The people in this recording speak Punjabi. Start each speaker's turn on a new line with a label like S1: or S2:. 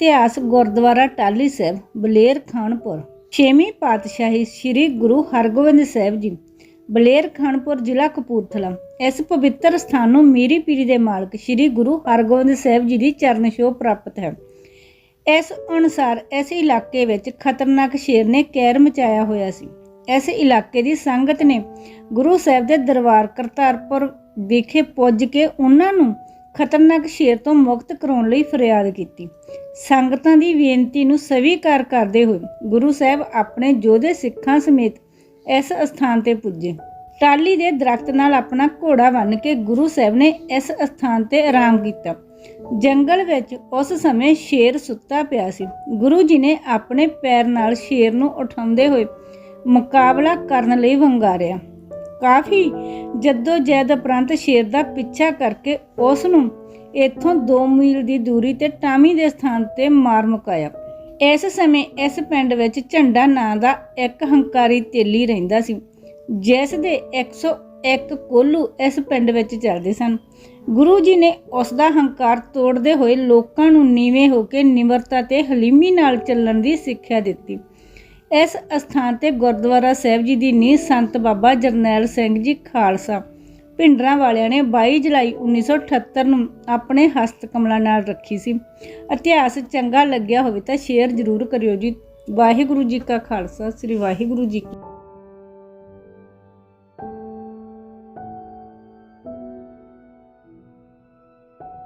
S1: ਇਤਿਹਾਸ ਗੁਰਦੁਆਰਾ ਟਾਲੀ ਸਾਹਿਬ, ਬਲੇਰ ਖਾਨਪੁਰ। ਛੇਵੀਂ ਪਾਤਸ਼ਾਹੀ ਸ੍ਰੀ ਗੁਰੂ ਹਰਗੋਬਿੰਦ ਸਾਹਿਬ ਜੀ, ਬਲੇਰ ਖਾਨਪੁਰ ਜ਼ਿਲ੍ਹਾ ਕਪੂਰਥਲਾ। ਇਸ ਪਵਿੱਤਰ ਸਥਾਨ ਨੂੰ ਮੀਰੀ ਪੀਰੀ ਦੇ ਮਾਲਕ ਸ੍ਰੀ ਗੁਰੂ ਹਰਗੋਬਿੰਦ ਸਾਹਿਬ ਜੀ ਦੀ ਚਰਨ ਛੋਹ ਪ੍ਰਾਪਤ ਹੈ। ਇਸ ਅਨੁਸਾਰ ਇਸ ਇਲਾਕੇ ਵਿੱਚ ਖਤਰਨਾਕ ਸ਼ੇਰ ਨੇ ਕਹਿਰ ਮਚਾਇਆ ਹੋਇਆ ਸੀ। ਇਸ ਇਲਾਕੇ ਦੀ ਸੰਗਤ ਨੇ ਗੁਰੂ ਸਾਹਿਬ ਦੇ ਦਰਬਾਰ ਕਰਤਾਰਪੁਰ ਵਿਖੇ ਪੁੱਜ ਕੇ ਉਹਨਾਂ ਨੂੰ ਖਤਰਨਾਕ ਸ਼ੇਰ ਤੋਂ ਮੁਕਤ ਕਰਾਉਣ ਲਈ ਫਰਿਆਦ ਕੀਤੀ। ਸੰਗਤਾਂ ਦੀ ਬੇਨਤੀ ਨੂੰ ਸਵੀਕਾਰ ਕਰਦੇ ਹੋਏ ਗੁਰੂ ਸਾਹਿਬ ਆਪਣੇ ਯੋਧੇ ਸਿੱਖਾਂ ਸਮੇਤ ਇਸ ਸਥਾਨ ਤੇ ਪੁੱਜੇ। ਟਾਲੀ ਦੇ ਦਰਖਤ ਨਾਲ ਆਪਣਾ ਘੋੜਾ ਬੰਨ੍ਹ ਕੇ ਗੁਰੂ ਸਾਹਿਬ ਨੇ ਇਸ ਸਥਾਨ ਤੇ ਆਰਾਮ ਕੀਤਾ। ਜੰਗਲ ਵਿੱਚ ਉਸ ਸਮੇਂ ਸ਼ੇਰ ਸੁੱਤਾ ਪਿਆ ਸੀ। ਗੁਰੂ ਜੀ ਨੇ ਆਪਣੇ ਪੈਰ ਨਾਲ ਸ਼ੇਰ ਨੂੰ ਉਠਾਉਂਦੇ ਹੋਏ ਮੁਕਾਬਲਾ ਕਰਨ ਲਈ ਵੰਗਾਰਿਆ। ਕਾਫੀ ਜੱਦੋ ਜਹਿਦ ਉਪਰੰਤ ਸ਼ੇਰ ਦਾ ਪਿੱਛਾ ਕਰਕੇ ਉਸ ਨੂੰ ਇੱਥੋਂ 2 ਮੀਲ ਦੀ ਦੂਰੀ ਤੇ ਟਾਮੀ ਦੇ ਸਥਾਨ ਤੇ ਮਾਰ ਮੁਕਾਇਆ। ਇਸ ਸਮੇਂ ਇਸ ਪਿੰਡ ਵਿੱਚ ਝੰਡਾ ਨਾਂ ਦਾ ਇੱਕ ਹੰਕਾਰੀ ਤੇਲੀ ਰਹਿੰਦਾ ਸੀ, ਜਿਸ ਦੇ 101 ਕੋਲੂ ਇਸ ਪਿੰਡ ਵਿੱਚ ਚੱਲਦੇ ਸਨ। ਗੁਰੂ ਜੀ ਨੇ ਉਸ ਦਾ ਹੰਕਾਰ ਤੋੜਦੇ ਹੋਏ ਲੋਕਾਂ ਨੂੰ ਨੀਵੇਂ ਹੋ ਕੇ ਨਿਮਰਤਾ ਤੇ ਹਲੀਮੀ ਨਾਲ ਚੱਲਣ ਦੀ ਸਿੱਖਿਆ ਦਿੱਤੀ। ਇਸ ਅਸਥਾਨ ਤੇ ਗੁਰਦੁਆਰਾ ਸਾਹਿਬ ਜੀ ਦੀ ਨੀਂਹ ਸੰਤ ਬਾਬਾ ਜਰਨੈਲ ਸਿੰਘ ਜੀ ਖਾਲਸਾ। ਭਿੰਡਰਾਂ ਵਾਲਿਆਂ ਨੇ 22 ਜੁਲਾਈ 1978 ਨੂੰ ਆਪਣੇ ਹਸਤ ਕਮਲਾਂ ਨਾਲ ਰੱਖੀ ਸੀ। ਇਤਿਹਾਸ ਚੰਗਾ ਲੱਗਿਆ ਹੋਵੇ ਤਾਂ ਸ਼ੇਅਰ ਜ਼ਰੂਰ ਕਰਿਓ ਜੀ। ਵਾਹਿਗੁਰੂ ਜੀ ਕਾ ਖਾਲਸਾ, ਸ੍ਰੀ ਵਾਹਿਗੁਰੂ ਜੀ